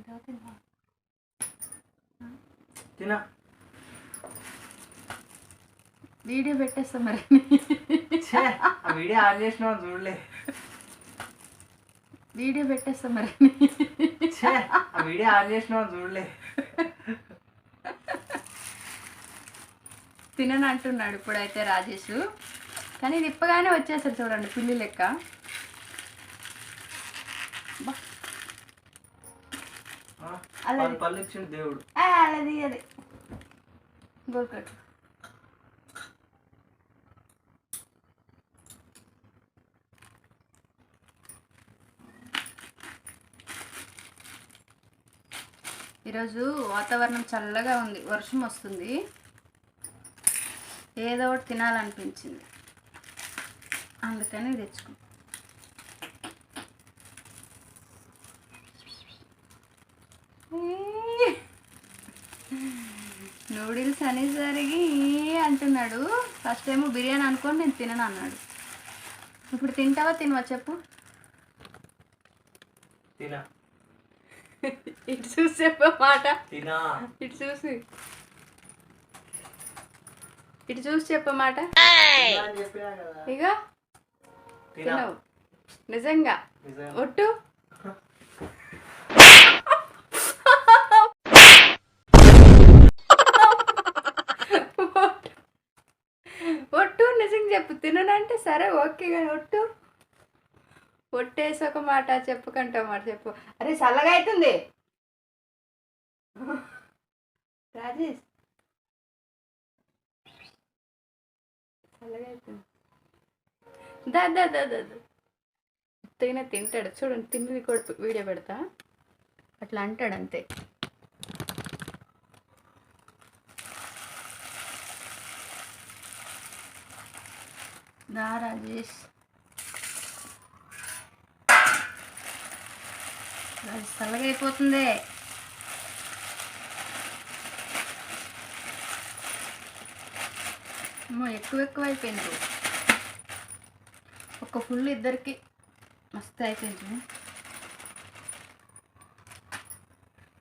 తింటావా తింటావా తినా. వీడియో పెట్టేస్తా మరి. వీడియో ఆన్ చేసినావు చూడలే. వీడియో పెట్టేస్తా మరి. వీడియో ఆన్ చేసినావు చూడలే. తినను అంటున్నాడు ఇప్పుడైతే రాజేష్. కానీ ఇది ఇప్పగానే వచ్చేసాడు చూడండి పిల్లి లెక్క. బా. పళ్ళు ఇచ్చిండు దేవుడు. అలాది అది. గోల్కట్ ఈరోజు వాతావరణం చల్లగా ఉంది. వర్షం వస్తుంది. ఏదో ఒకటి తినాలనిపించింది. అందుకని తెచ్చుకో నూడిల్స్ అనేసరికి అంటున్నాడు. ఫస్ట్ ఏమో బిర్యానీ అనుకోని నేను తినను అన్నాడు. ఇప్పుడు తింటావా తినవా చెప్పు. తినా. ఇటు చూసి చెప్పమాట తినా. ఇటు చూసి. ఇటు చూసి చెప్పినా కదా. ఇక తినా. తినవు. నిజంగా. నిజం. ఒట్టు ఒట్టు నిజంగా చెప్పు తిననంటే సరే ఓకే కానీ ఒట్టు. ఒట్టేసి ఒక మాట చెప్పుకుంటా మాట చెప్పు. అరే చల్లగా అవుతుంది రాజేష్. చల్లగా అవుతుంది దా దా దా దా తింటాడు. చూడండి తిన్నది కూడా వీడియో పెడతా. అట్లా అంటాడు అంతే. దా రాజేష్ అది చల్లగా అయిపోతుంది అమ్మో ఎక్కువ ఎక్కువ అయిపోయింది ఒక ఫుల్ ఇద్దరికి మస్తు అయిపోయింది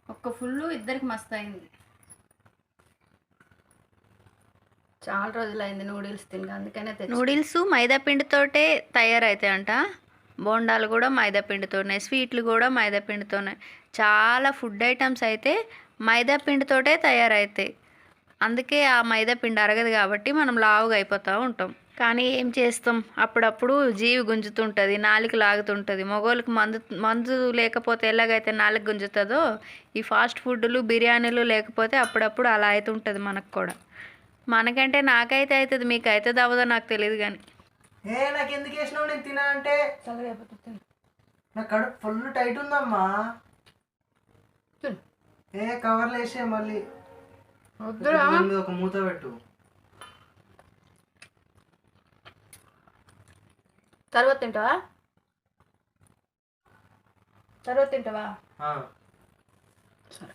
ఒక్క ఫుల్ ఇద్దరికి మస్తు అయింది చాలా రోజులైంది నూడిల్స్ తినగా అందుకనే నూడిల్స్ మైదాపిండితోటే తయారవుతాయంట బోండాలు కూడా మైదాపిండితోనే స్వీట్లు కూడా మైదాపిండితోనే చాలా ఫుడ్ ఐటమ్స్ అయితే మైదాపిండితోటే తయారవుతాయి అందుకే ఆ మైదాపిండి అరగదు కాబట్టి మనం లావుగా అయిపోతూ ఉంటాం. కానీ ఏం చేస్తాం? అప్పుడప్పుడు జీవి గుంజుతుంటుంది నాలుగు లాగుతుంటుంది. మగోళ్ళకి మందు మందు లేకపోతే ఎలాగైతే నాలుగు గుంజుతుందో ఈ ఫాస్ట్ ఫుడ్లు బిర్యానీలు లేకపోతే అప్పుడప్పుడు అలా అవుతుంటుంది మనకు కూడా. మనకంటే నాకైతే అవుతుంది మీకు అవుతుంది అవ్వదో నాకు తెలియదు కానీ ఏ నాకు ఎందుకు వేసినావు? నేను తినా అంటే. నా కడుపు ఫుల్ టైట్ ఉందమ్మా. ఏ కవర్లు వేసే మళ్ళీ. ఒక మూత పెట్టు. తర్వాత తింటావా? తర్వాత తింటావా? ఆ. సరే.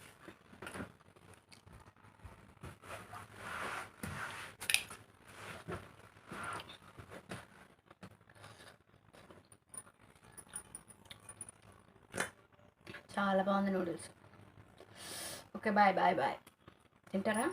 చాలా బాగుంది noodles. Okay bye bye bye. తింటారా.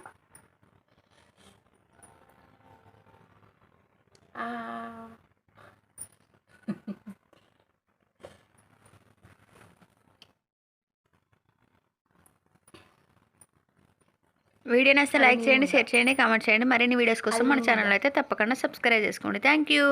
వీడియో నచ్చితే లైక్ చేయండి షేర్ చేయండి కామెంట్ చేయండి. మరిన్ని వీడియోస్ కోసం మన ఛానల్ అయితే తప్పకుండా సబ్స్క్రైబ్ చేసుకోండి. Thank you.